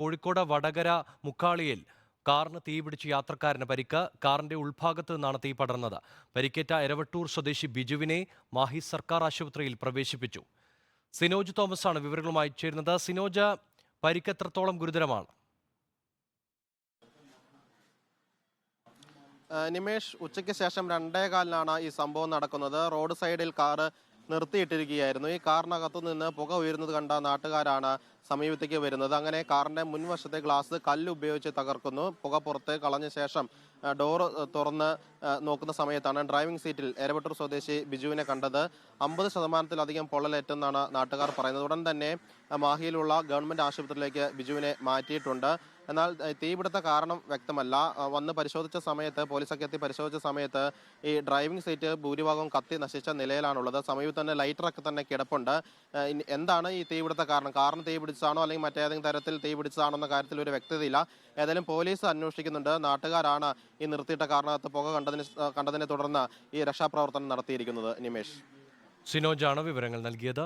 കോഴിക്കോട് വടകര മുക്കാളിയിൽ കാറിന് തീപിടിച്ച് യാത്രക്കാരന് പരിക്ക്. കാറിന്റെ ഉൾഭാഗത്ത് നിന്നാണ് തീ പടർന്നത്. പരിക്കേറ്റ എരവട്ടൂർ സ്വദേശി ബിജുവിനെ മാഹി സർക്കാർ ആശുപത്രിയിൽ പ്രവേശിപ്പിച്ചു. സിനോജ് തോമസ് ആണ് വിവരങ്ങളുമായി ചേരുന്നത്. സിനോജ പരിക്ക് എത്രത്തോളം ഗുരുതരമാണ്? നിമേഷ് ഉച്ചയ്ക്ക് ശേഷം രണ്ടേകാലിനാണ് ഈ സംഭവം നടക്കുന്നത്. റോഡ് സൈഡിൽ കാറ് നിർത്തിയിട്ടിരിക്കുകയായിരുന്നു. ഈ കാറിനകത്തു നിന്ന് പുക ഉയരുന്നത് കണ്ട നാട്ടുകാരാണ് സമീപത്തേക്ക് വരുന്നത്. അങ്ങനെ കാറിന്റെ മുൻവശത്തെ ഗ്ലാസ് കല്ലുപയോഗിച്ച് തകർക്കുന്നു. പുക പുറത്ത് കളഞ്ഞ ശേഷം ഡോർ തുറന്ന് നോക്കുന്ന സമയത്താണ് ഡ്രൈവിംഗ് സീറ്റിൽ എരവട്ടൂർ സ്വദേശി ബിജുവിനെ കണ്ടത്. അമ്പത് ശതമാനത്തിലധികം പൊള്ളലേറ്റെന്നാണ് നാട്ടുകാർ പറയുന്നത്. ഉടൻ തന്നെ മാഹിയിലുള്ള ഗവൺമെന്റ് ആശുപത്രിയിലേക്ക് ബിജുവിനെ മാറ്റിയിട്ടുണ്ട്. എന്നാൽ തീപിടുത്ത കാരണം വ്യക്തമല്ല. വന്ന് പരിശോധിച്ച സമയത്ത് പോലീസൊക്കെ എത്തി പരിശോധിച്ച സമയത്ത് ഈ ഡ്രൈവിംഗ് സീറ്റ് ഭൂരിഭാഗവും കത്തി നശിച്ച നിലയിലാണുള്ളത്. സമീപത്ത് തന്നെ ലൈറ്ററൊക്കെ തന്നെ കിടപ്പുണ്ട്. എന്താണ് ഈ തീപിടുത്ത കാരണം? കാരണം തീപിടിച്ചതാണോ അല്ലെങ്കിൽ മറ്റേതെങ്കിലും തരത്തിൽ തീപിടിച്ചതാണോ എന്ന കാര്യത്തിൽ ഒരു വ്യക്തതയില്ല. ഏതായാലും പോലീസ് അന്വേഷിക്കുന്നുണ്ട്. നാട്ടുകാരാണ് ഈ നിർത്തിയിട്ട കാരണത്ത് പുക കണ്ടതിന് കണ്ടതിനെ തുടർന്ന് ഈ രക്ഷാപ്രവർത്തനം നടത്തിയിരിക്കുന്നത്. നിമേഷ്. സിനോജാണ് വിവരങ്ങൾ നൽകിയത്.